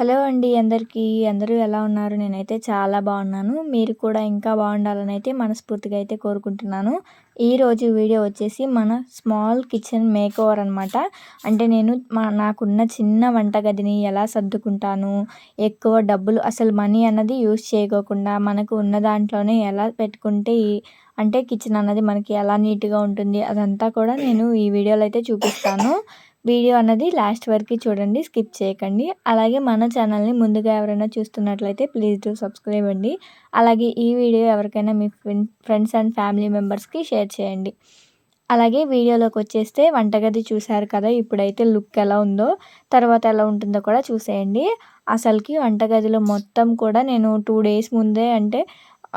Hello అండి అందరికీ. అందరూ ఎలా ఉన్నారు? నేనైతే చాలా బాగున్నాను. మీరు కూడా ఇంకా బాగుండాలని అయితే మనస్ఫూర్తిగా అయితే కోరుకుంటున్నాను. ఈరోజు వీడియో వచ్చేసి మన స్మాల్ కిచెన్ మేక్ ఓవర్ అనమాట అంటే నేను మా నాకున్న చిన్న వంటగదిని ఎలా సర్దుకుంటాను? ఎక్కువ డబ్బులు అసలు మనీ అన్నది యూస్ చేయకోకుండా మనకు ఉన్న దాంట్లోనే ఎలా పెట్టుకుంటే అంటే కిచెన్ అన్నది మనకి ఎలా నీట్గా ఉంటుంది? అదంతా కూడా నేను ఈ వీడియోలో అయితే చూపిస్తాను. వీడియో అన్నది లాస్ట్ వరకు చూడండి స్కిప్ చేయకండి. అలాగే మన ఛానల్ని ముందుగా ఎవరైనా చూస్తున్నట్లయితే ప్లీజ్ డూ సబ్స్క్రైబ్ అండి. అలాగే ఈ వీడియో ఎవరికైనా మీ ఫ్రెండ్స్ అండ్ ఫ్యామిలీ మెంబర్స్కి షేర్ చేయండి. అలాగే వీడియోలోకి వచ్చేస్తే వంటగది చూశారు కదా ఇప్పుడైతే లుక్ ఎలా ఉందో తర్వాత ఎలా ఉంటుందో కూడా చూసేయండి. అసలుకి వంటగదిలో మొత్తం కూడా నేను టూ డేస్ ముందే అంటే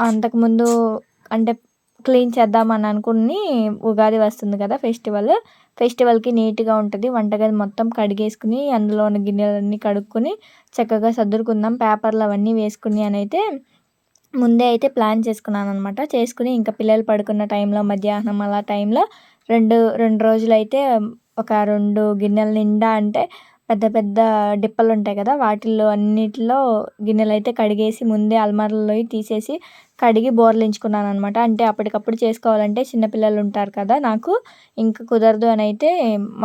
అంతకుముందు అంటే క్లీన్ చేద్దామని అనుకుని ఉగాది వస్తుంది కదా ఫెస్టివల్. ఫెస్టివల్కి నీట్గా ఉంటుంది. వంటగది మొత్తం కడిగేసుకుని అందులో ఉన్న గిన్నెలన్నీ కడుక్కొని చక్కగా సర్దుకుందాం పేపర్లు అవన్నీ వేసుకుని అని అయితే ముందే అయితే ప్లాన్ చేసుకున్నాను అనమాట చేసుకుని ఇంకా పిల్లలు పడుకున్న టైంలో మధ్యాహ్నం అలా టైంలో రెండు రెండు రోజులు అయితే ఒక రెండు గిన్నెల నిండా అంటే పెద్ద పెద్ద డిప్పలు ఉంటాయి కదా వాటిల్లో అన్నిటిలో గిన్నెలు అయితే కడిగేసి ముందే అల్మార్లలో తీసేసి కడిగి బోర్లించుకున్నాను అనమాట అంటే అప్పటికప్పుడు చేసుకోవాలంటే చిన్నపిల్లలు ఉంటారు కదా నాకు ఇంకా కుదరదు అని అయితే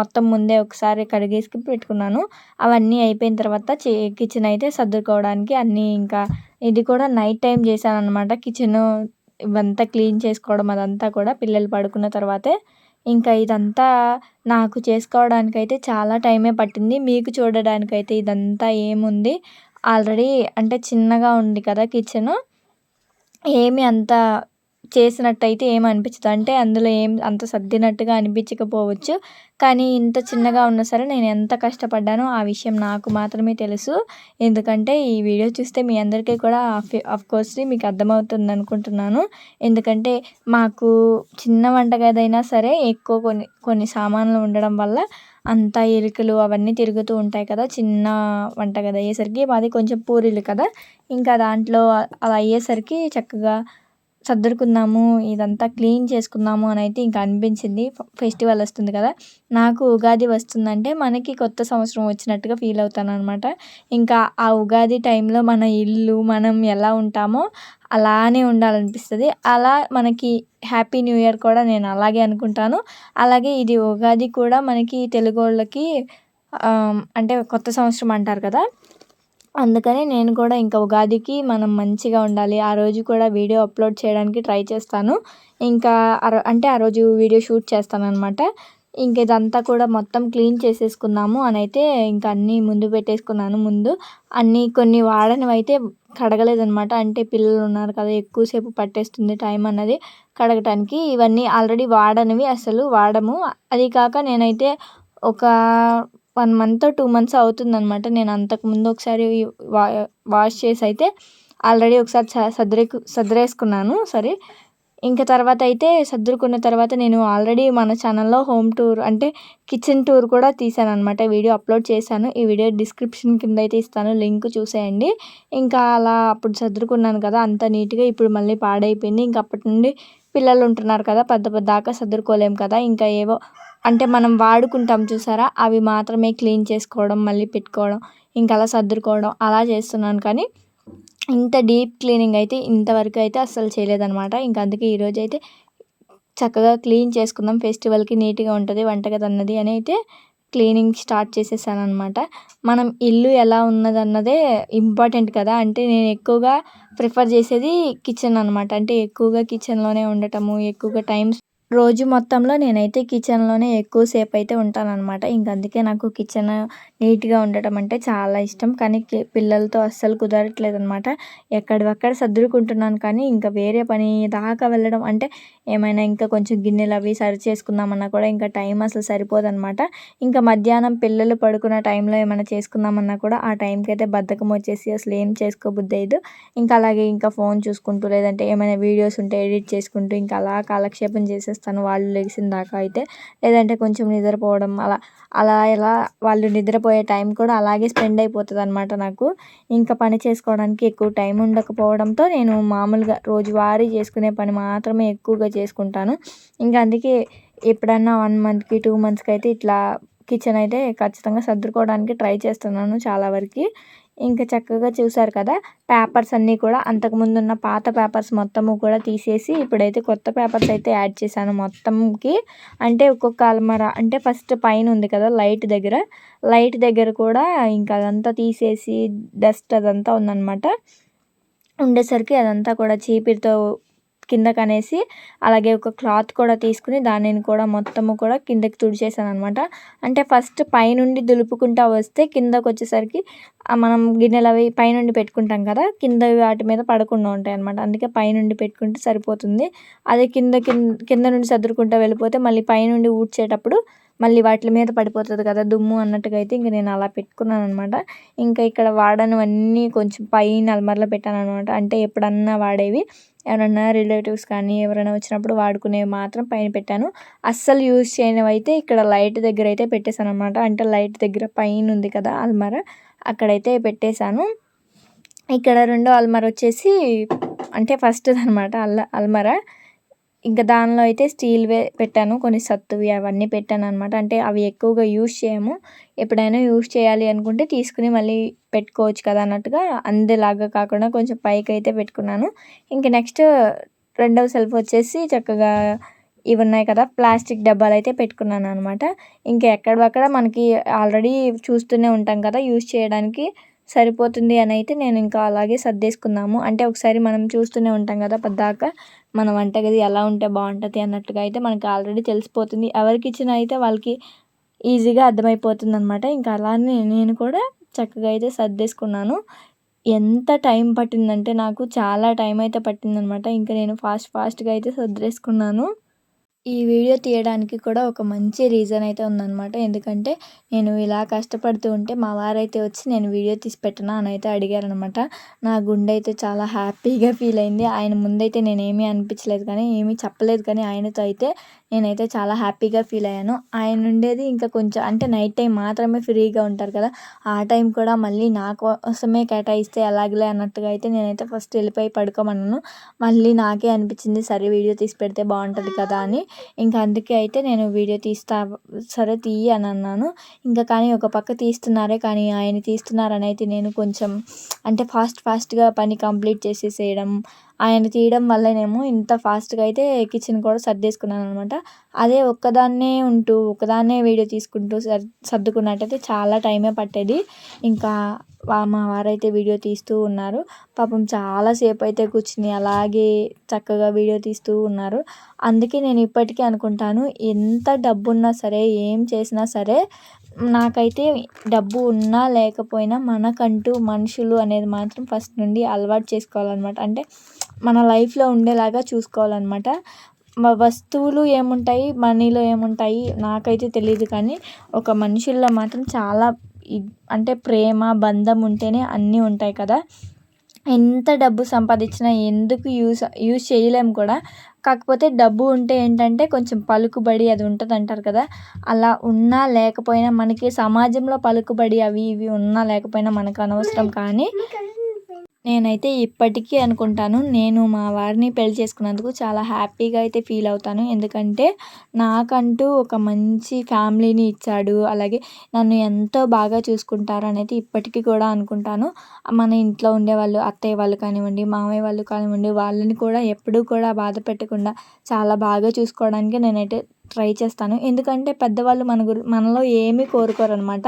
మొత్తం ముందే ఒకసారి కడిగేసి పెట్టుకున్నాను. అవన్నీ అయిపోయిన తర్వాత కిచెన్ అయితే సర్దుకోవడానికి అన్నీ ఇంకా ఇది కూడా నైట్ టైం చేశాను అనమాట కిచెన్ ఇవంతా క్లీన్ చేసుకోవడం అదంతా కూడా పిల్లలు పడుకున్న తర్వాతే ఇంకా ఇదంతా నాకు చేసుకోవడానికైతే చాలా టైమే పట్టింది. మీకు చూడడానికైతే ఇదంతా ఏముంది? ఆల్రెడీ అంటే చిన్నగా ఉంది కదా కిచెను. ఏమి అంత చేసినట్టయితే ఏం అనిపించదు అంటే అందులో ఏం అంత సర్దినట్టుగా అనిపించకపోవచ్చు. కానీ ఇంత చిన్నగా ఉన్నా సరే నేను ఎంత కష్టపడ్డానో ఆ విషయం నాకు మాత్రమే తెలుసు. ఎందుకంటే ఈ వీడియో చూస్తే మీ అందరికీ కూడా కోర్స్లీ మీకు అర్థమవుతుంది అనుకుంటున్నాను. ఎందుకంటే మాకు చిన్న వంటగది అయినా సరే ఎక్కువ కొన్ని కొన్ని సామాన్లు ఉండడం వల్ల అంతా ఎలుకలు అవన్నీ తిరుగుతూ ఉంటాయి కదా చిన్న వంటగది అయ్యేసరికి. మాది కొంచెం పూరీలు కదా. ఇంకా దాంట్లో అలా అయ్యేసరికి చక్కగా సర్దుకుందాము ఇదంతా క్లీన్ చేసుకుందాము అని అయితే ఇంకా అనిపించింది. ఫెస్టివల్ వస్తుంది కదా నాకు ఉగాది వస్తుందంటే మనకి కొత్త సంవత్సరం వచ్చినట్టుగా ఫీల్ అవుతాను అనమాట ఇంకా ఆ ఉగాది టైంలో మన ఇల్లు మనం ఎలా ఉంటామో అలానే ఉండాలనిపిస్తుంది. అలా మనకి హ్యాపీ న్యూ ఇయర్ కూడా నేను అలాగే అనుకుంటాను. అలాగే ఇది ఉగాది కూడా మనకి తెలుగు వాళ్ళకి అంటే కొత్త సంవత్సరం అంటారు కదా అందుకని నేను కూడా ఇంకా ఉగాదికి మనం మంచిగా ఉండాలి. ఆ రోజు కూడా వీడియో అప్లోడ్ చేయడానికి ట్రై చేస్తాను. ఇంకా అంటే ఆ రోజు వీడియో షూట్ చేస్తాను అనమాట ఇంక ఇదంతా కూడా మొత్తం క్లీన్ చేసేసుకుందాము అని అయితే ఇంకా అన్నీ ముందు పెట్టేసుకున్నాను. ముందు అన్నీ కొన్ని వాడనివి అయితే కడగలేదనమాట అంటే పిల్లలు ఉన్నారు కదా ఎక్కువసేపు పట్టేస్తుంది టైం అన్నది కడగటానికి. ఇవన్నీ ఆల్రెడీ వాడనివి అసలు వాడము. అది కాక నేనైతే ఒక వన్ మంత్ టూ మంత్స్ అవుతుందనమాట నేను అంతకుముందు ఒకసారి వా వాష్ చేసి అయితే ఆల్రెడీ ఒకసారి సర్దరే సర్దరేసుకున్నాను సరే. ఇంకా తర్వాత అయితే సర్దుకున్న తర్వాత నేను ఆల్రెడీ మన ఛానల్లో హోమ్ టూర్ అంటే కిచెన్ టూర్ కూడా తీసాను అనమాట వీడియో అప్లోడ్ చేశాను. ఈ వీడియో డిస్క్రిప్షన్ కింద అయితే ఇస్తాను. లింక్ చూసేయండి. ఇంకా అలా అప్పుడు సర్దుకున్నాను కదా అంత నీట్గా ఇప్పుడు మళ్ళీ పాడైపోయింది. ఇంకా అప్పటి నుండి పిల్లలు ఉంటున్నారు కదా పెద్ద పెద్ద దాకా సర్దుకోలేము కదా. ఇంకా ఏవో అంటే మనం వాడుకుంటాం చూసారా? అవి మాత్రమే క్లీన్ చేసుకోవడం మళ్ళీ పెట్టుకోవడం ఇంకా అలా సర్దుకోవడం అలా చేస్తున్నాను. కానీ ఇంత డీప్ క్లీనింగ్ అయితే ఇంతవరకు అయితే అస్సలు చేయలేదన్నమాట. ఇంకా అందుకే ఈరోజు అయితే చక్కగా క్లీన్ చేసుకుందాం. ఫెస్టివల్కి నీట్గా ఉంటుంది వంటగది అన్నది అని అయితే క్లీనింగ్ స్టార్ట్ చేసేసాను అనమాట మనం ఇల్లు ఎలా ఉన్నదన్నదే ఇంపార్టెంట్ కదా? అంటే నేను ఎక్కువగా ప్రిఫర్ చేసేది కిచెన్ అనమాట అంటే ఎక్కువగా కిచెన్లోనే ఉండటము ఎక్కువగా టైమ్స్ రోజు మొత్తంలో నేనైతే కిచెన్లోనే ఎక్కువసేపు అయితే ఉంటానన్నమాట. ఇంక అందుకే నాకు కిచెన్ నీట్గా ఉండటం అంటే చాలా ఇష్టం. కానీ పిల్లలతో అస్సలు కుదరట్లేదు అనమాట ఎక్కడివక్కడ సర్దుకుంటున్నాను కానీ ఇంకా వేరే పని దాకా వెళ్ళడం అంటే ఏమైనా ఇంకా కొంచెం గిన్నెలు అవి సరి చేసుకుందామన్నా కూడా ఇంకా టైం అసలు సరిపోదనమాట ఇంకా మధ్యాహ్నం పిల్లలు పడుకున్న టైంలో ఏమైనా చేసుకుందామన్నా కూడా ఆ టైంకి అయితే బద్ధకం వచ్చేసి అసలు ఏం చేసుకోబుద్ది అయ్యదు ఇంకా అలాగే ఇంకా ఫోన్ చూసుకుంటూ లేదంటే ఏమైనా వీడియోస్ ఉంటే ఎడిట్ చేసుకుంటూ ఇంకా అలా కాలక్షేపం చేసేస్తాను చేస్తాను వాళ్ళు లెగిసిన దాకా అయితే. లేదంటే కొంచెం నిద్రపోవడం అలా అలా ఎలా వాళ్ళు నిద్రపోయే టైం కూడా అలాగే స్పెండ్ అయిపోతుంది అనమాట నాకు. ఇంకా పని చేసుకోవడానికి ఎక్కువ టైం ఉండకపోవడంతో నేను మామూలుగా రోజువారీ చేసుకునే పని మాత్రమే ఎక్కువగా చేసుకుంటాను. ఇంకా అందుకే ఎప్పుడన్నా వన్ మంత్కి టూ మంత్స్కి అయితే ఇట్లా కిచెన్ అయితే ఖచ్చితంగా సర్దుకోవడానికి ట్రై చేస్తున్నాను చాలా వరకు. ఇంకా చక్కగా చూసారు కదా పేపర్స్ అన్నీ కూడా. అంతకుముందు ఉన్న పాత పేపర్స్ మొత్తము కూడా తీసేసి ఇప్పుడైతే కొత్త పేపర్స్ అయితే యాడ్ చేశాను మొత్తంకి. అంటే ఒక్కొక్క అలమర అంటే ఫస్ట్ పైన ఉంది కదా లైట్ దగ్గర. లైట్ దగ్గర కూడా ఇంకా అదంతా తీసేసి డస్ట్ అదంతా ఉందన్నమాట. ఉండేసరికి అదంతా కూడా చీపిరితో కిందకు అనేసి అలాగే ఒక క్లాత్ కూడా తీసుకుని దానిని కూడా మొత్తము కూడా కిందకి తుడిచేసాను అనమాట అంటే ఫస్ట్ పైనుండి దులుపుకుంటా వస్తే కిందకు వచ్చేసరికి మనం గిన్నెలు అవి పైనుండి పెట్టుకుంటాం కదా కింద వాటి మీద పడకుండా ఉంటాయి అనమాట అందుకే పైనుండి పెట్టుకుంటే సరిపోతుంది. అదే కింద కింద నుండి సర్దుకుంటూ వెళ్ళిపోతే మళ్ళీ పైనుండి ఊడ్చేటప్పుడు మళ్ళీ వాటి మీద పడిపోతుంది కదా దుమ్ము అన్నట్టుగా అయితే ఇంక నేను అలా పెట్టుకున్నాను అనమాట ఇంకా ఇక్కడ వాడనివన్నీ కొంచెం పైన అల్మర్లో పెట్టాను అనమాట అంటే ఎప్పుడన్నా వాడేవి. ఎవరన్నా రిలేటివ్స్ కానీ ఎవరైనా వచ్చినప్పుడు వాడుకునేవి మాత్రం పైన పెట్టాను. అస్సలు యూజ్ చేయనివి అయితే ఇక్కడ లైట్ దగ్గర అయితే పెట్టేశాను అనమాట అంటే లైట్ దగ్గర పైన ఉంది కదా అల్మర. అక్కడైతే పెట్టేశాను. ఇక్కడ రెండో అల్మర వచ్చేసి అంటే ఫస్ట్ అనమాట అల్ అల్మర. ఇంకా దానిలో అయితే స్టీల్వే పెట్టాను కొన్ని సత్తువి అవన్నీ పెట్టాను అనమాట అంటే అవి ఎక్కువగా యూస్ చేయము. ఎప్పుడైనా యూజ్ చేయాలి అనుకుంటే తీసుకుని మళ్ళీ పెట్టుకోవచ్చు కదా అన్నట్టుగా అందేలాగా కాకుండా కొంచెం పైకి అయితే పెట్టుకున్నాను. ఇంకా నెక్స్ట్ రెండవ సెల్ఫ్ వచ్చేసి చక్కగా ఇవి ఉన్నాయి కదా ప్లాస్టిక్ డబ్బాలు అయితే పెట్టుకున్నాను అనమాట ఇంకా ఎక్కడక్కడ మనకి ఆల్రెడీ చూస్తూనే ఉంటాం కదా యూస్ చేయడానికి. సరిపోతుంది అని అయితే నేను ఇంకా అలాగే సర్దేసుకున్నాము. అంటే ఒకసారి మనం చూస్తూనే ఉంటాం కదా పద్దాక మన వంటగది ఎలా ఉంటే బాగుంటుంది అన్నట్టుగా అయితే మనకు ఆల్రెడీ తెలిసిపోతుంది. ఎవరికి ఇచ్చిన అయితే వాళ్ళకి ఈజీగా అర్థమైపోతుంది అనమాట ఇంకా అలానే నేను కూడా చక్కగా అయితే సర్దేసుకున్నాను. ఎంత టైం పట్టిందంటే నాకు చాలా టైం అయితే పట్టిందనమాట ఇంకా నేను ఫాస్ట్ ఫాస్ట్గా అయితే సర్దేసుకున్నాను. ఈ వీడియో తీయడానికి కూడా ఒక మంచి రీజన్ అయితే ఉందన్నమాట. ఎందుకంటే నేను ఇలా కష్టపడుతూ ఉంటే మా వారైతే వచ్చి నేను వీడియో తీసి పెట్టనా అని అయితే అడిగారనమాట నా గుండె అయితే చాలా హ్యాపీగా ఫీల్ అయింది. ఆయన ముందైతే నేను ఏమీ అనిపించలేదు కానీ ఏమీ చెప్పలేదు కానీ ఆయనతో అయితే నేనైతే చాలా హ్యాపీగా ఫీల్ అయ్యాను. ఆయన ఉండేది ఇంకా కొంచెం అంటే నైట్ టైం మాత్రమే ఫ్రీగా ఉంటారు కదా ఆ టైం కూడా మళ్ళీ నా కోసమే కేటాయిస్తే ఎలాగలే అన్నట్టుగా అయితే నేనైతే ఫస్ట్ వెళ్ళిపోయి పడుకోమన్నాను. మళ్ళీ నాకే అనిపించింది సరే వీడియో తీసి పెడితే బాగుంటుంది కదా అని. ఇంకా అందుకే అయితే నేను వీడియో తీస్తా సరే తీయి అని అన్నాను. ఇంకా కానీ ఒక పక్క తీస్తున్నారే కానీ ఆయన తీస్తున్నారని అయితే నేను కొంచెం అంటే ఫాస్ట్ ఫాస్ట్గా పని కంప్లీట్ చేసేసేయడం ఆయన తీయడం వల్లనేమో ఇంత ఫాస్ట్గా అయితే కిచెన్ కూడా సర్దేసుకున్నాను అనమాట. అదే ఒక్కదాన్నే ఉంటూ ఒకదాన్నే వీడియో తీసుకుంటూ సర్ సర్దుకున్నట్టయితే చాలా టైమే పట్టేది. ఇంకా మా వారైతే వీడియో తీస్తూ ఉన్నారు. పాపం చాలాసేపు అయితే కూర్చుని అలాగే చక్కగా వీడియో తీస్తూ ఉన్నారు. అందుకే నేను ఇప్పటికీ అనుకుంటాను ఎంత డబ్బు ఉన్నా సరే ఏం చేసినా సరే నాకైతే డబ్బు ఉన్నా లేకపోయినా మనకంటూ మనుషులు అనేది మాత్రం ఫస్ట్ నుండి అలవాటు చేసుకోవాలన్నమాట. అంటే మన లైఫ్లో ఉండేలాగా చూసుకోవాలన్నమాట. వస్తువులు ఏముంటాయి మనీలో ఏముంటాయి నాకైతే తెలియదు కానీ ఒక మనుషుల్లో మాత్రం చాలా అంటే ప్రేమ బంధం ఉంటేనే అన్నీ ఉంటాయి కదా. ఎంత డబ్బు సంపాదించినా ఎందుకు యూస్ యూస్ చేయలేము కూడా. కాకపోతే డబ్బు ఉంటే ఏంటంటే కొంచెం పలుకుబడి అది ఉంటుంది అంటారు కదా. అలా ఉన్నా లేకపోయినా మనకి సమాజంలో పలుకుబడి అవి ఇవి ఉన్నా లేకపోయినా మనకు అనవసరం కానీ నేనైతే ఇప్పటికీ అనుకుంటాను. నేను మా వారిని పెళ్ళి చేసుకున్నందుకు చాలా హ్యాపీగా అయితే ఫీల్ అవుతాను. ఎందుకంటే నాకంటూ ఒక మంచి ఫ్యామిలీని ఇచ్చాడు. అలాగే నన్ను ఎంతో బాగా చూసుకుంటారు అనేది ఇప్పటికీ కూడా అనుకుంటాను. మన ఇంట్లో ఉండేవాళ్ళు అత్తయ్య వాళ్ళు కానివ్వండి మామయ్య వాళ్ళు కానివ్వండి వాళ్ళని కూడా ఎప్పుడూ కూడా బాధ పెట్టకుండా చాలా బాగా చూసుకోవడానికి నేనైతే ట్రై చేస్తాను. ఎందుకంటే పెద్దవాళ్ళు మన గురి మనలో ఏమీ కోరుకోరు అనమాట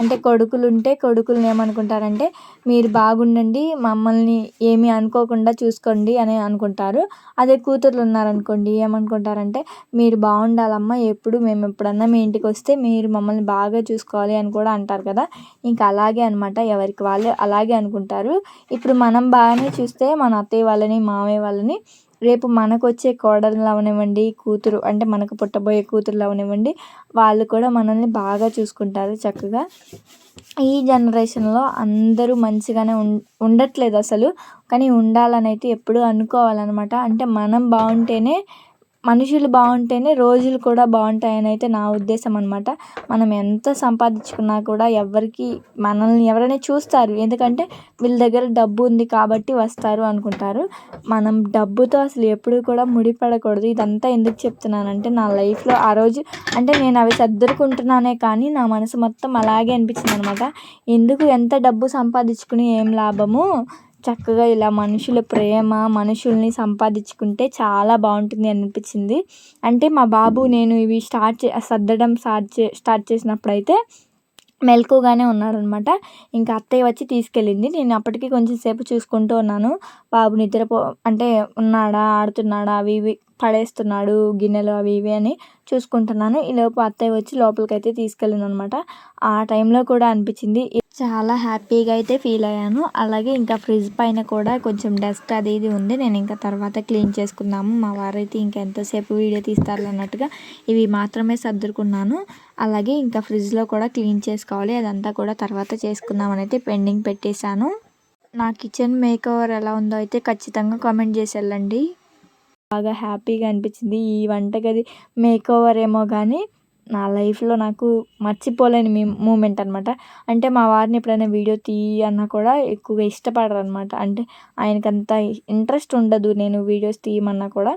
అంటే కొడుకులు ఉంటే కొడుకులను ఏమనుకుంటారంటే మీరు బాగుండండి మమ్మల్ని ఏమీ అనుకోకుండా చూసుకోండి అని అనుకుంటారు. అదే కూతుర్లు ఉన్నారనుకోండి ఏమనుకుంటారంటే మీరు బాగుండాలమ్మా ఎప్పుడు మేము ఎప్పుడన్నా మీ ఇంటికి వస్తే మీరు మమ్మల్ని బాగా చూసుకోవాలి అని కూడా అంటారు కదా. ఇంకా అలాగే అనమాట ఎవరికి వాళ్ళు అలాగే అనుకుంటారు. ఇప్పుడు మనం బాగానే చూస్తే మన అత్తయ్య వాళ్ళని మామయ్య వాళ్ళని రేపు మనకు వచ్చే కోడలు అవనివ్వండి కూతురు అంటే మనకు పుట్టబోయే కూతురు అవనివ్వండి వాళ్ళు కూడా మనల్ని బాగా చూసుకుంటారు చక్కగా. ఈ జనరేషన్లో అందరూ మంచిగానే ఉం ఉండట్లేదు అసలు. కానీ ఉండాలని అయితే ఎప్పుడూ అనుకోవాలన్నమాట. అంటే మనం బాగుంటేనే మనుషులు బాగుంటేనే రోజులు కూడా బాగుంటాయని అయితే నా ఉద్దేశం అనమాట మనం ఎంత సంపాదించుకున్నా కూడా ఎవరికి మనల్ని ఎవరైనా చూస్తారు. ఎందుకంటే వీళ్ళ దగ్గర డబ్బు ఉంది కాబట్టి వస్తారు అనుకుంటారు. మనం డబ్బుతో అసలు ఎప్పుడు కూడా ముడిపడకూడదు. ఇదంతా ఎందుకు చెప్తున్నానంటే నా లైఫ్లో ఆ రోజు అంటే నేను అవి సర్దుకుంటున్నానే కానీ నా మనసు మొత్తం అలాగే అనిపించింది అనమాట ఎందుకు ఎంత డబ్బు సంపాదించుకుని ఏం లాభము? చక్కగా ఇలా మనుషుల ప్రేమ మనుషుల్ని సంపాదించుకుంటే చాలా బాగుంటుంది అనిపించింది. అంటే మా బాబు నేను ఇవి స్టార్ట్ చే సర్దడం స్టార్ట్ చే స్టార్ట్ చేసినప్పుడైతే మెలకుగానే ఉన్నాడనమాట ఇంకా అత్తయ్య వచ్చి తీసుకెళ్ళింది. నేను అప్పటికి కొంచెం సేపు చూసుకుంటూ ఉన్నాను. బాబు నిద్రపో అంటే ఉన్నాడా ఆడుతున్నాడా అవి ఇవి పడేస్తున్నాడు గిన్నెలు అవి ఇవి అని చూసుకుంటున్నాను. ఈలోపు అత్తయ్య వచ్చి లోపలికి అయితే తీసుకెళ్ళింది అనమాట ఆ టైంలో కూడా అనిపించింది చాలా హ్యాపీగా అయితే ఫీల్ అయ్యాను. అలాగే ఇంకా ఫ్రిడ్జ్ పైన కూడా కొంచెం డస్ట్ అది ఇది ఉంది. నేను ఇంకా తర్వాత క్లీన్ చేసుకున్నాము మా వారైతే ఇంకా ఎంతసేపు వీడియో తీస్తారు అన్నట్టుగా ఇవి మాత్రమే సర్దుకున్నాను. అలాగే ఇంకా ఫ్రిడ్జ్లో కూడా క్లీన్ చేసుకోవాలి. అదంతా కూడా తర్వాత చేసుకుందామని అయితే పెండింగ్ పెట్టేశాను. నా కిచెన్ మేకవర్ ఎలా ఉందో అయితే ఖచ్చితంగా కామెంట్ చేసి వెళ్ళండి. బాగా హ్యాపీగా అనిపించింది ఈ వంటగది మేక్ ఓవర్ ఏమో కానీ నా లైఫ్లో నాకు మర్చిపోలేని మూమెంట్ అనమాట అంటే మా వారిని ఎప్పుడైనా వీడియో తీయి అన్నా కూడా ఎక్కువగా ఇష్టపడరు అనమాట అంటే ఆయనకంత ఇంట్రెస్ట్ ఉండదు నేను వీడియోస్ తీయమన్నా కూడా.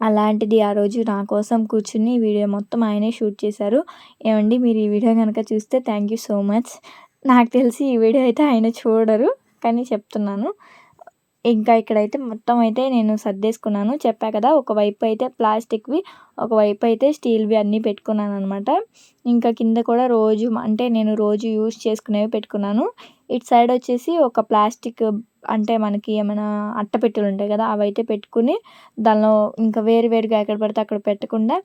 అలాంటిది ఆ రోజు నా కోసం కూర్చుని వీడియో మొత్తం ఆయనే షూట్ చేశారు. ఏమండి మీరు ఈ వీడియో కనుక చూస్తే థ్యాంక్ యూ సో మచ్. నాకు తెలిసి ఈ వీడియో అయితే ఆయన చూడరు కానీ చెప్తున్నాను. ఇంకా ఇక్కడైతే మొత్తం అయితే నేను సర్దేసుకున్నాను. చెప్పా కదా ఒకవైపు అయితే ప్లాస్టిక్వి ఒకవైపు అయితే స్టీల్వి అన్నీ పెట్టుకున్నాను అనమాట ఇంకా కింద కూడా రోజు అంటే నేను రోజు యూజ్ చేసుకునేవి పెట్టుకున్నాను. ఇటు సైడ్ వచ్చేసి ఒక ప్లాస్టిక్ అంటే మనకి ఏమైనా అట్టపెట్టెలు ఉంటాయి కదా అవి అయితే పెట్టుకుని దానిలో ఇంకా వేరు వేరుగా ఎక్కడ పడితే అక్కడ పెట్టకుండా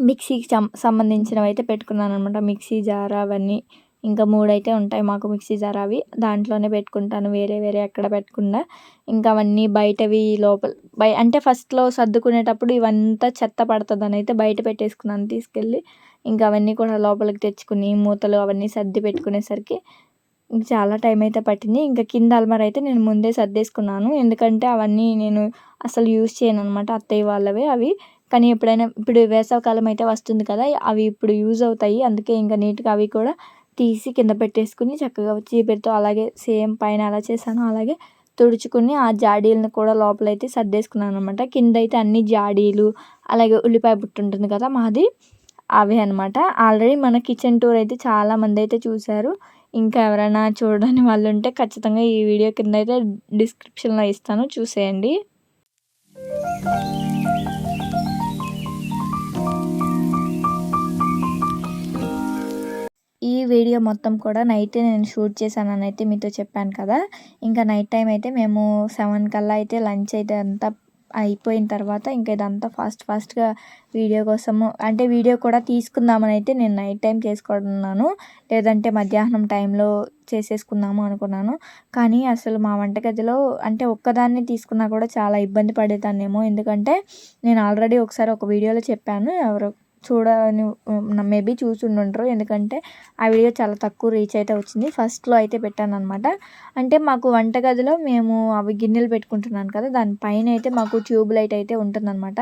మిక్సీకి సంబంధించినవి అయితే పెట్టుకున్నాను అనమాట మిక్సీ జార్ అవన్నీ ఇంకా మూడైతే ఉంటాయి మాకు మిక్సీ జార్ అవి దాంట్లోనే పెట్టుకుంటాను. వేరే వేరే ఎక్కడ పెట్టకుండా ఇంకా అవన్నీ బయటవి లోపల బయ అంటే ఫస్ట్లో సర్దుకునేటప్పుడు ఇవంతా చెత్త పడుతుందని అయితే బయట పెట్టేసుకున్నాను తీసుకెళ్ళి. ఇంకా అవన్నీ కూడా లోపలికి తెచ్చుకుని మూతలు అవన్నీ సర్ది పెట్టుకునేసరికి చాలా టైం అయితే పట్టింది. ఇంకా కింద అల్మార్ అయితే నేను ముందే సర్దేసుకున్నాను. ఎందుకంటే అవన్నీ నేను అసలు యూజ్ చేయను అనమాట అత్తయ్య వాళ్ళవే అవి. కానీ ఎప్పుడైనా ఇప్పుడు వేసవకాలం అయితే వస్తుంది కదా అవి ఇప్పుడు యూజ్ అవుతాయి. అందుకే ఇంకా నీట్గా అవి కూడా తీసి కింద పెట్టేసుకుని చక్కగా చీపురుతో అలాగే సేమ్ పైన ఎలా చేశాను. అలాగే తుడుచుకుని ఆ జాడీలను కూడా లోపలైతే సర్దేసుకున్నాను అనమాట కింద అయితే అన్ని జాడీలు అలాగే ఉల్లిపాయ బుట్టు ఉంటుంది కదా మాది అవే అనమాట ఆల్రెడీ మన కిచెన్ టూర్ అయితే చాలా మంది అయితే చూశారు. ఇంకా ఎవరైనా చూడని వాళ్ళు ఉంటే ఖచ్చితంగా ఈ వీడియో కింద అయితే డిస్క్రిప్షన్లో ఇస్తాను. చూసేయండి. ఈ వీడియో మొత్తం కూడా నైట్ నేను షూట్ చేశానని అయితే మీతో చెప్పాను కదా. ఇంకా నైట్ టైం అయితే మేము సెవెన్ కల్లా అయితే లంచ్ అయితే అంతా అయిపోయిన తర్వాత ఇంకా ఇదంతా ఫాస్ట్ ఫాస్ట్గా వీడియో కోసము అంటే వీడియో కూడా తీసుకుందామని అయితే నేను నైట్ టైం చేసుకున్నాను లేదంటే మధ్యాహ్నం టైంలో చేసేసుకుందాము అనుకున్నాను. కానీ అసలు మా వంటగదిలో అంటే ఒక్కదాన్ని తీసుకున్నా కూడా చాలా ఇబ్బంది పడేదాన్నేమో. ఎందుకంటే నేను ఆల్రెడీ ఒకసారి ఒక వీడియోలో చెప్పాను ఎవరో చూడని మేబీ చూసి ఉండుంటారు ఎందుకంటే ఆ వీడియో చాలా తక్కువ రీచ్ అయితే వచ్చింది. ఫస్ట్లో అయితే పెట్టాను అనమాట అంటే మాకు వంటగదిలో మేము అవి గిన్నెలు పెట్టుకుంటున్నాను కదా దానిపైన అయితే మాకు ట్యూబ్ లైట్ అయితే ఉంటుందన్నమాట.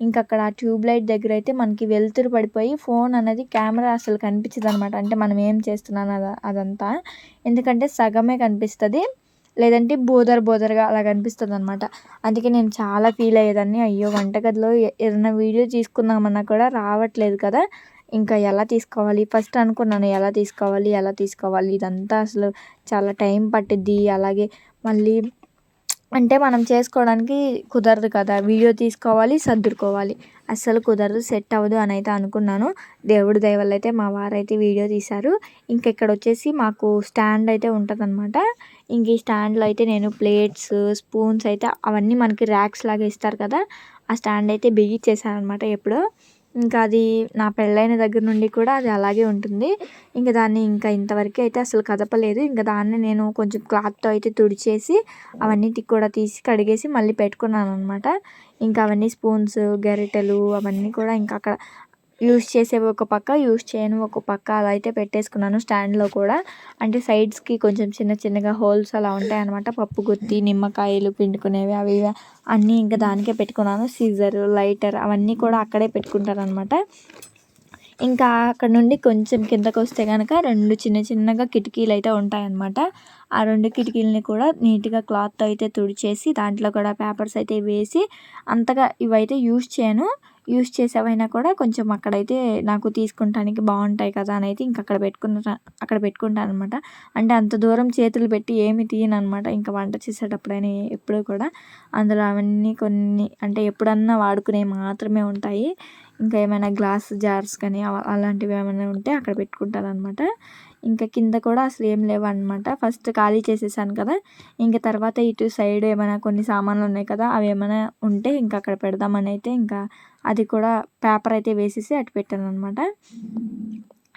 ఇంకా అక్కడ ఆ ట్యూబ్ లైట్ దగ్గర అయితే మనకి వెలుతురు పడిపోయి ఫోన్ అనేది కెమెరా అసలు కనిపించదు అనమాట అంటే మనం ఏం చేస్తున్నాను అదంతా. ఎందుకంటే సగమే కనిపిస్తుంది. లేదంటే బోదర్ బోదర్గా అలా కనిపిస్తుంది అనమాట అందుకే నేను చాలా ఫీల్ అయ్యేదాన్ని. అయ్యో వంటగదిలో ఏదైనా వీడియో తీసుకుందామన్నా కూడా రావట్లేదు కదా. ఇంకా ఎలా తీసుకోవాలి? ఫస్ట్ అనుకున్నాను ఎలా తీసుకోవాలి ఎలా తీసుకోవాలి? ఇదంతా అసలు చాలా టైం పట్టిద్ది. అలాగే మళ్ళీ అంటే మనం చేసుకోవడానికి కుదరదు కదా. వీడియో తీసుకోవాలి సర్దుకోవాలి. అస్సలు కుదరదు సెట్ అవ్వదు అని అయితే అనుకున్నాను. దేవుడి దయవల్ల అయితే మా వారైతే వీడియో తీశారు. ఇంకా ఇక్కడ వచ్చేసి మాకు స్టాండ్ అయితే ఉంటుందన్నమాట. ఇంక ఈ స్టాండ్లో అయితే నేను ప్లేట్స్ స్పూన్స్ అయితే అవన్నీ మనకి ర్యాక్స్ లాగా ఇస్తారు కదా ఆ స్టాండ్ అయితే బిగించేసాను అనమాట ఎప్పుడో. ఇంకా అది నా పెళ్ళైన దగ్గర నుండి కూడా అది అలాగే ఉంటుంది. ఇంకా దాన్ని ఇంకా ఇంతవరకు అయితే అసలు కదపలేదు. ఇంకా దాన్ని నేను కొంచెం క్లాత్తో అయితే తుడిచేసి అవన్నీ కూడా తీసి కడిగేసి మళ్ళీ పెట్టుకున్నాను అనమాట ఇంకా అవన్నీ స్పూన్స్ గరిటెలు అవన్నీ కూడా ఇంకా అక్కడ యూస్ చేసేవి ఒక పక్క యూస్ చేయను ఒక పక్క అలా అయితే పెట్టేసుకున్నాను స్టాండ్లో కూడా. అంటే సైడ్స్కి కొంచెం చిన్న చిన్నగా హోల్స్ అలా ఉంటాయన్నమాట. పప్పు గుత్తి నిమ్మకాయలు పిండుకునేవి అవి ఇవి అన్నీ ఇంకా దానికే పెట్టుకున్నాను. సీజర్ లైటర్ అవన్నీ కూడా అక్కడే పెట్టుకుంటారనమాట ఇంకా అక్కడ నుండి కొంచెం కిందకు వస్తే కనుక రెండు చిన్న చిన్నగా కిటికీలు అయితే ఉంటాయన్నమాట. ఆ రెండు కిటికీలని కూడా నీట్గా క్లాత్ అయితే తుడిచేసి దాంట్లో కూడా పేపర్స్ అయితే వేసి అంతగా ఇవైతే యూస్ చేయను. యూస్ చేసేవైనా కూడా కొంచెం అక్కడైతే నాకు తీసుకుంటానికి బాగుంటాయి కదా అని అయితే ఇంక అక్కడ పెట్టుకున్న అక్కడ పెట్టుకుంటాను అనమాట అంటే అంత దూరం చేతులు పెట్టి ఏమి తీయను అనమాట ఇంకా వంట చేసేటప్పుడైనా ఎప్పుడు కూడా. అందులో అవన్నీ కొన్ని అంటే ఎప్పుడన్నా వాడుకునేవి మాత్రమే ఉంటాయి. ఇంకా ఏమైనా గ్లాస్ జార్స్ కానీ అలాంటివి ఏమైనా ఉంటే అక్కడ పెట్టుకుంటాను అనమాట ఇంకా కింద కూడా అసలు ఏం లేవు అనమాట ఫస్ట్ ఖాళీ చేసేసాను కదా. ఇంకా తర్వాత ఇటు సైడ్ ఏమైనా కొన్ని సామాన్లు ఉన్నాయి కదా అవి ఏమైనా ఉంటే ఇంకా అక్కడ పెడదామని అయితే ఇంకా అది కూడా పేపర్ అయితే వేసేసి అటు పెట్టాను అనమాట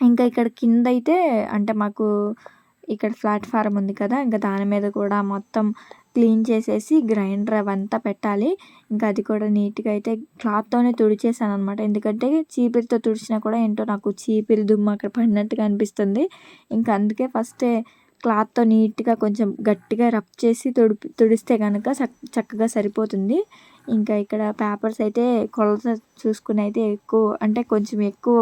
ఇంకా ఇక్కడ కింద అయితే అంటే మాకు ఇక్కడ ప్లాట్ఫారం ఉంది కదా ఇంకా దాని మీద కూడా మొత్తం క్లీన్ చేసేసి గ్రైండర్ అవంతా పెట్టాలి. ఇంకా అది కూడా నీట్గా అయితే క్లాత్తోనే తుడిచేసాను అనమాట ఎందుకంటే చీపిరితో తుడిచినా కూడా ఏంటో నాకు చీపిరి దుమ్ము అక్కడ పడినట్టుగా అనిపిస్తుంది. ఇంకా అందుకే ఫస్టే క్లాత్తో నీట్గా కొంచెం గట్టిగా రబ్ చేసి తుడి తుడిస్తే కనుక చక్కగా సరిపోతుంది. ఇంకా ఇక్కడ పేపర్స్ అయితే కొలత చూసుకుని అయితే ఎక్కువ అంటే కొంచెం ఎక్కువ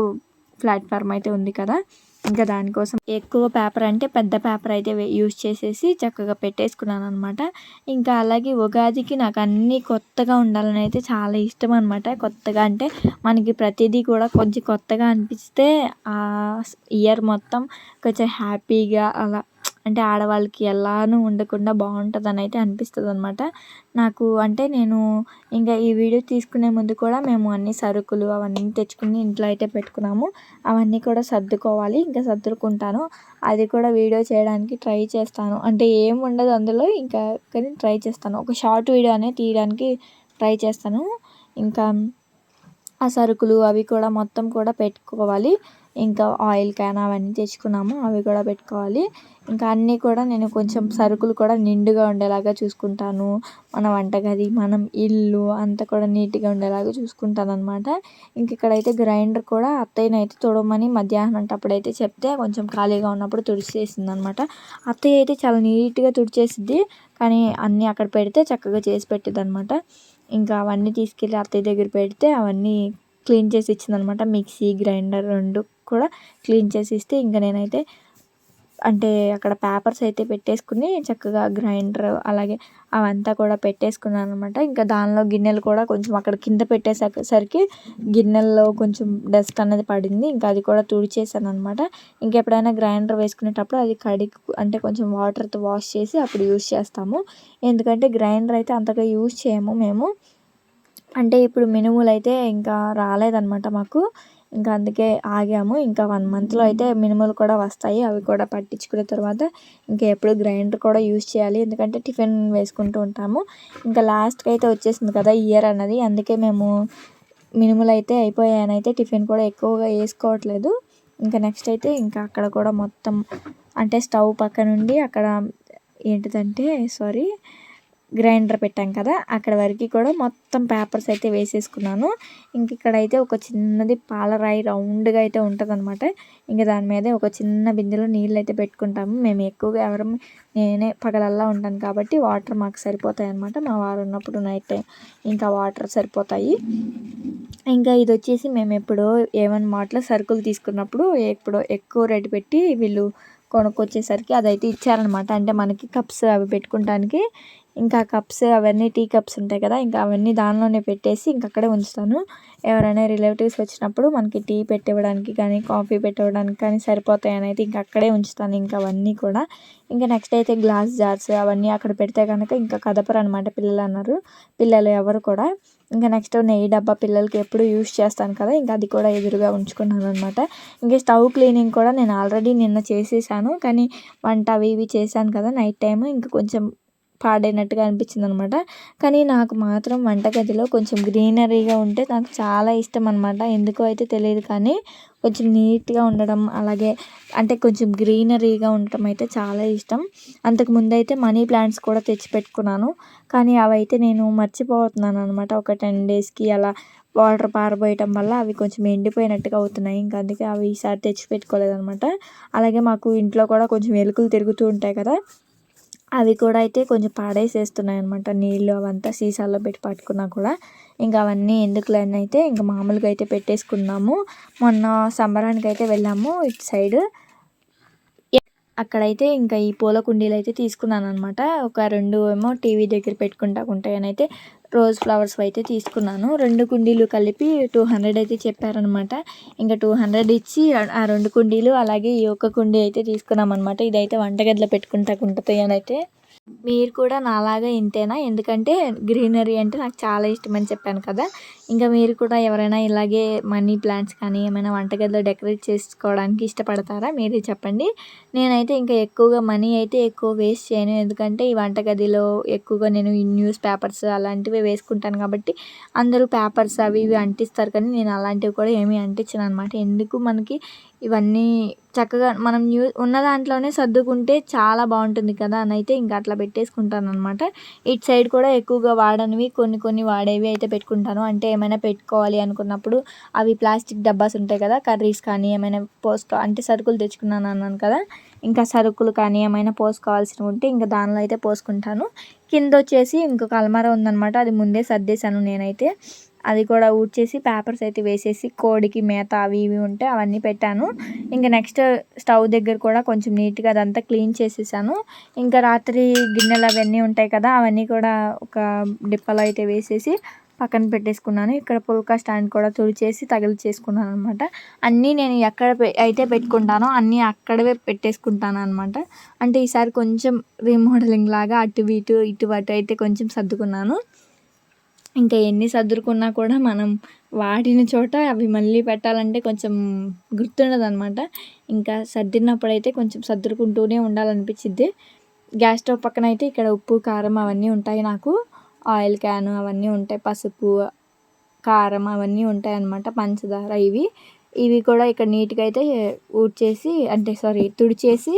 ప్లాట్ఫామ్ అయితే ఉంది కదా. ఇంకా దానికోసం ఎక్కువ పేపర్ అంటే పెద్ద పేపర్ అయితే యూజ్ చేసేసి చక్కగా పెట్టేసుకున్నాను అనమాట ఇంకా అలాగే ఉగాదికి నాకు అన్నీ కొత్తగా ఉండాలని అయితే చాలా ఇష్టం అనమాట కొత్తగా అంటే మనకి ప్రతిదీ కూడా కొంచెం కొత్తగా అనిపిస్తే ఆ ఇయర్ మొత్తం కొంచెం హ్యాపీగా అలా అంటే ఆడవాళ్ళకి ఎలానూ ఉండకుండా బాగుంటుందని అయితే అనిపిస్తుంది అనమాట నాకు అంటే నేను ఇంకా ఈ వీడియో తీసుకునే ముందు కూడా మేము అన్ని సరుకులు అవన్నీ తెచ్చుకుని ఇంట్లో అయితే పెట్టుకున్నాము. అవన్నీ కూడా సర్దుకోవాలి ఇంకా సర్దుకుంటాను. అది కూడా వీడియో చేయడానికి ట్రై చేస్తాను. అంటే ఏం ఉండదు అందులో ఇంకా కానీ ట్రై చేస్తాను. ఒక షార్ట్ వీడియో అనేది తీయడానికి ట్రై చేస్తాను. ఇంకా ఆ సరుకులు అవి కూడా మొత్తం కూడా పెట్టుకోవాలి. ఇంకా ఆయిల్ క్యాన్ అవన్నీ తెచ్చుకున్నాము అవి కూడా పెట్టుకోవాలి. ఇంకా అన్నీ కూడా నేను కొంచెం సరుకులు కూడా నిండుగా ఉండేలాగా చూసుకుంటాను. మన వంటగది మనం ఇల్లు అంతా కూడా నీట్గా ఉండేలాగా చూసుకుంటాను అనమాట ఇంక ఇక్కడైతే గ్రైండర్ కూడా అత్తయ్యని అయితే తుడమని మధ్యాహ్నం అప్పుడైతే చెప్తే కొంచెం ఖాళీగా ఉన్నప్పుడు తుడిచేసింది అనమాట అత్తయ్య అయితే చాలా నీట్గా తుడిచేసిద్ది కానీ అన్నీ అక్కడ పెడితే చక్కగా చేసి పెట్టింది అనమాట ఇంకా అవన్నీ తీసుకెళ్ళి అత్తయ్య దగ్గర పెడితే అవన్నీ క్లీన్ చేసి ఇచ్చిందనమాట మిక్సీ గ్రైండర్ రెండు కూడా క్లీన్ చేసి ఇస్తే ఇంకా నేనైతే అంటే అక్కడ పేపర్స్ అయితే పెట్టేసుకుని చక్కగా గ్రైండర్ అలాగే అవంతా కూడా పెట్టేసుకున్నాను అనమాట ఇంకా దానిలో గిన్నెలు కూడా కొంచెం అక్కడ కింద పెట్టేసరికి గిన్నెల్లో కొంచెం డస్ట్ అనేది పడింది. ఇంకా అది కూడా తుడిచేసాను అనమాట ఇంకెప్పుడైనా గ్రైండర్ వేసుకునేటప్పుడు అది కడిగి అంటే కొంచెం వాటర్తో వాష్ చేసి అప్పుడు యూస్ చేస్తాము. ఎందుకంటే గ్రైండర్ అయితే అంతగా యూస్ చేయము మేము. అంటే ఇప్పుడు మినుములు అయితే ఇంకా రాలేదన్నమాట మాకు. ఇంకా అందుకే ఆగాము. ఇంకా వన్ మంత్లో అయితే మినుములు కూడా వస్తాయి. అవి కూడా పట్టించుకున్న తర్వాత ఇంకా ఎప్పుడు గ్రైండర్ కూడా యూస్ చేయాలి. ఎందుకంటే టిఫిన్ వేసుకుంటూ ఉంటాము. ఇంకా లాస్ట్కి అయితే వచ్చేసింది కదా ఇయర్ అన్నది. అందుకే మేము మినుములు అయితే అయిపోయాయని అయితే టిఫిన్ కూడా ఎక్కువగా వేసుకోవట్లేదు. ఇంకా నెక్స్ట్ అయితే ఇంకా అక్కడ కూడా మొత్తం అంటే స్టవ్ పక్క నుండి అక్కడ ఏంటిదంటే సారీ గ్రైండర్ పెట్టాం కదా అక్కడ వరకు కూడా మొత్తం పేపర్స్ అయితే వేసేసుకున్నాను. ఇంక ఇక్కడైతే ఒక చిన్నది పాలరాయి రౌండ్గా అయితే ఉంటుంది అనమాట ఇంకా దాని మీద ఒక చిన్న బిందెలో నీళ్ళు అయితే పెట్టుకుంటాము. మేము ఎక్కువగా ఎవరు నేనే పగలల్లా ఉంటాను కాబట్టి వాటర్ మాకు సరిపోతాయి అనమాట మా వారు ఉన్నప్పుడు నైట్ టైం ఇంకా వాటర్ సరిపోతాయి. ఇంకా ఇది వచ్చేసి మేము ఎప్పుడో ఏమన్నా మాటలో సరుకులు తీసుకున్నప్పుడు ఎప్పుడో ఎక్కువ రేటు పెట్టి వీళ్ళు కొనుక్కొచ్చేసరికి అదైతే ఇచ్చారనమాట అంటే మనకి కప్స్ అవి పెట్టుకుంటానికి ఇంకా కప్స్ అవన్నీ టీ కప్స్ ఉంటాయి కదా ఇంకా అవన్నీ దానిలోనే పెట్టేసి ఇంక అక్కడే ఉంచుతాను. ఎవరైనా రిలేటివ్స్ వచ్చినప్పుడు మనకి టీ పెట్టివ్వడానికి కానీ కాఫీ పెట్టివ్వడానికి కానీ సరిపోతాయని అయితే ఇంక అక్కడే ఉంచుతాను ఇంకా అవన్నీ కూడా. ఇంకా నెక్స్ట్ అయితే గ్లాస్ జార్స్ అవన్నీ అక్కడ పెడితే కనుక ఇంకా కదపరు అనమాట పిల్లలు అన్నారు. పిల్లలు ఎవరు కూడా. ఇంకా నెక్స్ట్ నెయ్యి డబ్బా పిల్లలకి ఎప్పుడు యూస్ చేస్తాను కదా ఇంకా అది కూడా ఎదురుగా ఉంచుకున్నాను అనమాట ఇంకా స్టవ్ క్లీనింగ్ కూడా నేను ఆల్రెడీ నిన్న చేసేసాను. కానీ వంట అవి ఇవి చేశాను కదా నైట్ టైం ఇంకా కొంచెం పాడైనట్టుగా అనిపించింది అనమాట కానీ నాకు మాత్రం వంటగదిలో కొంచెం గ్రీనరీగా ఉంటే నాకు చాలా ఇష్టం అనమాట ఎందుకో అయితే తెలియదు కానీ కొంచెం నీట్గా ఉండడం అలాగే అంటే కొంచెం గ్రీనరీగా ఉండటం అయితే చాలా ఇష్టం. అంతకు ముందైతే మనీ ప్లాంట్స్ కూడా తెచ్చి పెట్టుకున్నాను. కానీ అవైతే నేను మర్చిపోతున్నాను అనమాట ఒక టెన్ డేస్కి అలా వాటర్ పారబోయటం వల్ల అవి కొంచెం ఎండిపోయినట్టుగా అవుతున్నాయి. ఇంకా అందుకే అవి ఈసారి తెచ్చి పెట్టుకోలేదనమాట. అలాగే మాకు ఇంట్లో కూడా కొంచెం ఎలుకలు తిరుగుతూ ఉంటాయి కదా అవి కూడా అయితే కొంచెం పాడేసేస్తున్నాయి అనమాట నీళ్ళు అవంతా సీసాల్లో పెట్టి పట్టుకున్నా కూడా. ఇంకా అవన్నీ ఎందుకులే అయితే ఇంకా మామూలుగా అయితే పెట్టేసుకున్నాము. మొన్న సంబరానికి అయితే వెళ్ళాము ఇటు సైడ్. అక్కడైతే ఇంకా ఈ పూల కుండీలు అయితే తీసుకున్నాను అనమాట ఒక రెండు ఏమో టీవీ దగ్గర పెట్టుకుంటా ఉంటాయని అయితే రోజ్ ఫ్లవర్స్ అయితే తీసుకున్నాను. రెండు కుండీలు కలిపి టూ హండ్రెడ్ అయితే చెప్పారనమాట ఇంకా టూ హండ్రెడ్ ఇచ్చి ఆ రెండు కుండీలు అలాగే ఈ ఒక్క కుండీ అయితే తీసుకున్నాం అనమాట ఇదైతే వంటగదిలో పెట్టుకుంటా ఉంటుంది అని అయితే మీరు కూడా నాలాగా ఇంతేనా? ఎందుకంటే గ్రీనరీ అంటే నాకు చాలా ఇష్టమని చెప్పాను కదా. ఇంకా మీరు కూడా ఎవరైనా ఇలాగే మనీ ప్లాంట్స్ కానీ ఏమైనా వంటగదిలో డెకరేట్ చేసుకోవడానికి ఇష్టపడతారా? మీరే చెప్పండి. నేనైతే ఇంకా ఎక్కువగా మనీ అయితే ఎక్కువ వేస్ట్ చేయను. ఎందుకంటే ఈ వంటగదిలో ఎక్కువగా నేను ఈ న్యూస్ పేపర్స్ అలాంటివి వేసుకుంటాను కాబట్టి అందరూ పేపర్స్ అవి ఇవి అంటిస్తారు కానీ నేను అలాంటివి కూడా ఏమీ అంటించను అనమాట ఎందుకు మనకి ఇవన్నీ చక్కగా మనం న్యూ ఉన్న దాంట్లోనే సర్దుకుంటే చాలా బాగుంటుంది కదా అని అయితే ఇంకా అట్లా పెట్టేసుకుంటాను అనమాట ఇటు సైడ్ కూడా ఎక్కువగా వాడనివి కొన్ని కొన్ని వాడేవి అయితే పెట్టుకుంటాను. అంటే ఏమైనా పెట్టుకోవాలి అనుకున్నప్పుడు అవి ప్లాస్టిక్ డబ్బాస్ ఉంటాయి కదా కర్రీస్ కానీ ఏమైనా పోసుకో అంటే సరుకులు తెచ్చుకున్నాను అన్నాను కదా ఇంకా సరుకులు కానీ ఏమైనా పోసుకోవాల్సినవి ఉంటే ఇంకా దానిలో అయితే పోసుకుంటాను. కింద వచ్చేసి ఇంకొక అల్మారా ఉందన్నమాట అది ముందే సర్దేశాను నేనైతే. అది కూడా ఊడ్చేసి పేపర్స్ అయితే వేసేసి కోడికి మేత అవి ఇవి ఉంటే అవన్నీ పెట్టాను. ఇంకా నెక్స్ట్ స్టవ్ దగ్గర కూడా కొంచెం నీట్గా అదంతా క్లీన్ చేసేసాను. ఇంకా రాత్రి గిన్నెలు అవన్నీ ఉంటాయి కదా అవన్నీ కూడా ఒక డిప్పలో అయితే వేసేసి పక్కన పెట్టేసుకున్నాను. ఇక్కడ పుల్కా స్టాండ్ కూడా తుడిచేసి చేసుకున్నాను అనమాట అన్నీ నేను ఎక్కడ అయితే పెట్టుకుంటానో అన్నీ అక్కడే పెట్టేసుకుంటాను అనమాట అంటే ఈసారి కొంచెం రీమోడలింగ్ లాగా అటు ఇటు ఇటు అటు అయితే కొంచెం సర్దుకున్నాను. ఇంకా ఎన్ని సర్దుకున్నా కూడా మనం వాడిన చోట అవి మళ్ళీ పెట్టాలంటే కొంచెం గుర్తుండదు అనమాట ఇంకా సర్దినప్పుడైతే కొంచెం సర్దుకుంటూనే ఉండాలనిపించిద్ది గ్యాస్ స్టవ్ పక్కన అయితే ఇక్కడ ఉప్పు కారం అవన్నీ ఉంటాయి నాకు. ఆయిల్ క్యాను అవన్నీ ఉంటాయి పసుపు కారం అవన్నీ ఉంటాయి అన్నమాట పంచదార ఇవి. ఇవి కూడా ఇక్కడ నీట్గా అయితే ఊడ్చేసి అంటే సారీ తుడిచేసి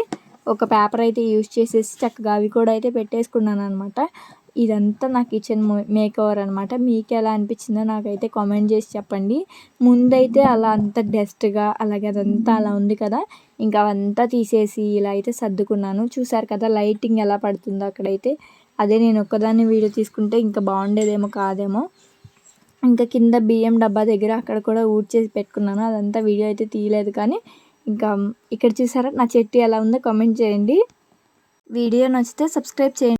ఒక పేపర్ అయితే యూజ్ చేసేసి చక్కగా అవి కూడా అయితే పెట్టేసుకున్నాను అనమాట ఇదంతా నా కిచెన్ మేక్ ఓవర్ అనమాట మీకు ఎలా అనిపించిందో నాకైతే కామెంట్ చేసి చెప్పండి. ముందైతే అలా అంత డస్ట్గా అలాగే అదంతా అలా ఉంది కదా ఇంకా అవంతా తీసేసి ఇలా అయితే సర్దుకున్నాను. చూసారు కదా లైటింగ్ ఎలా పడుతుందో అక్కడైతే. అదే నేను ఒక్కదాన్ని వీడియో తీసుకుంటే ఇంకా బాగుండేదేమో కాదేమో. ఇంకా కింద బియ్యం డబ్బా దగ్గర అక్కడ కూడా ఊడ్చేసి పెట్టుకున్నాను. అదంతా వీడియో అయితే తీయలేదు కానీ ఇంకా ఇక్కడ చూసారా నా చెట్టు ఎలా ఉందో కామెంట్ చేయండి. వీడియో నచ్చితే సబ్స్క్రైబ్ చేయండి.